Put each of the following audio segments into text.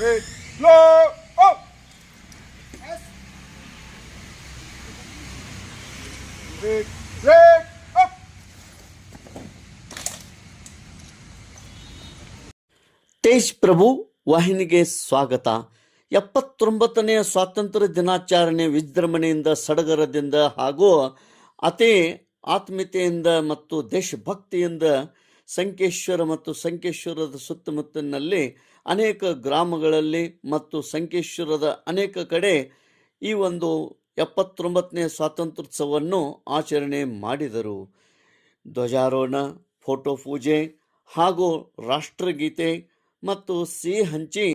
Yes. Tej ಪ್ರಭು ವಾಹಿನಿಗೆ ಸ್ವಾಗತ ಎಪ್ಪತ್ತೊಂಬತ್ತನೆಯ ಸ್ವಾತಂತ್ರ್ಯ ದಿನಾಚರಣೆ ವಿಜೃಂಭಣೆಯಿಂದ ಸಡಗರದಿಂದ ಹಾಗೂ ಅತಿ ಆತ್ಮೀಯತೆಯಿಂದ ಮತ್ತು ದೇಶಭಕ್ತಿಯಿಂದ ಸಂಕೇಶ್ವರ ಮತ್ತು ಸಂಕೇಶ್ವರದ ಸುತ್ತಮುತ್ತಲಿನಲ್ಲಿ ಅನೇಕ ಗ್ರಾಮಗಳಲ್ಲಿ ಮತ್ತು ಸಂಕೇಶ್ವರದ ಅನೇಕ ಕಡೆ ಈ ಒಂದು ಎಪ್ಪತ್ತೊಂಬತ್ತನೇ ಸ್ವಾತಂತ್ರ್ಯೋತ್ಸವವನ್ನು ಆಚರಣೆ ಮಾಡಿದರು. ಧ್ವಜಾರೋಹಣ, ಫೋಟೋ ಪೂಜೆ ಹಾಗೂ ರಾಷ್ಟ್ರಗೀತೆ ಮತ್ತು ಸಿಹಿ ಹಂಚಿ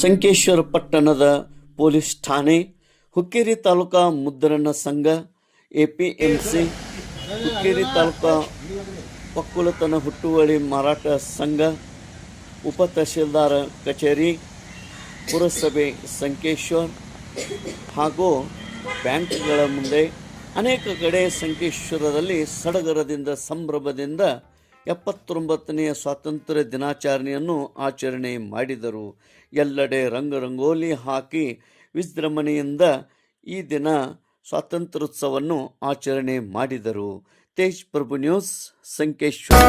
ಸಂಕೇಶ್ವರ ಪಟ್ಟಣದ ಪೊಲೀಸ್ ಠಾಣೆ, ಹುಕ್ಕೇರಿ ತಾಲೂಕಾ ಮುದ್ರಣ ಸಂಘ A P M C Hukkeri taluka ಪಕ್ಕುಳತನ ಹುಟ್ಟುವಳಿ ಮಾರಾಟ ಸಂಘ, ಉಪ ತಹಶೀಲ್ದಾರ ಕಚೇರಿ, ಪುರಸಭೆ ಸಂಕೇಶ್ವರ್ ಹಾಗೂ ಬ್ಯಾಂಕ್ಗಳ ಮುಂದೆ ಅನೇಕ ಕಡೆ ಸಂಕೇಶ್ವರದಲ್ಲಿ ಸಡಗರದಿಂದ ಸಂಭ್ರಮದಿಂದ ಎಪ್ಪತ್ತೊಂಬತ್ತನೆಯ ಸ್ವಾತಂತ್ರ್ಯ ದಿನಾಚರಣೆಯನ್ನು ಆಚರಣೆ ಮಾಡಿದರು. ಎಲ್ಲೆಡೆ ರಂಗರಂಗೋಲಿ ಹಾಕಿ ವಿಜೃಂಭಣೆಯಿಂದ ಈ ದಿನ ಸ್ವಾತಂತ್ರ್ಯೋತ್ಸವವನ್ನು ಆಚರಣೆ ಮಾಡಿದರು. ತೇಜ್ ಪ್ರಭು ನ್ಯೂಸ್, ಸಂಕೇಶ್ವರ.